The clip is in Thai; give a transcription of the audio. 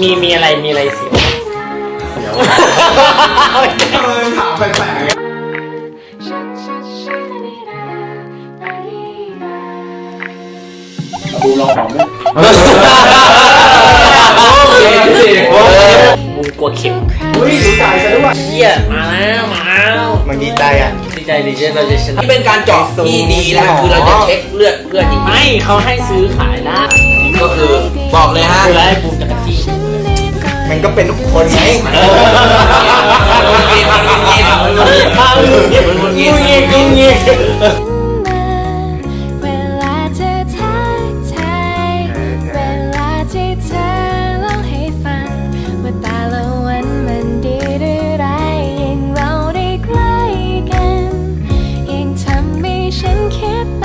มีมีอะไรมีอะไรเสียวทำไมมันถามแปลกๆอะดูลองของด้วยโอเคสิโอเคบูมกลัวเข็มอุ้ยดูใจซะด้วยเฮียมาแล้วมาแล้วมันดีใจอะดีใจดีใจเราจะชนะนี่เป็นการเจาะที่ดีนะคือเราจะเช็คเลือดเพื่อนจริงไม่เขาให้ซื้อขายได้ๆก็คือบอกเลยฮะคือให้บูมจะกระทิันก็เป็นทุกคนไงฉันคิด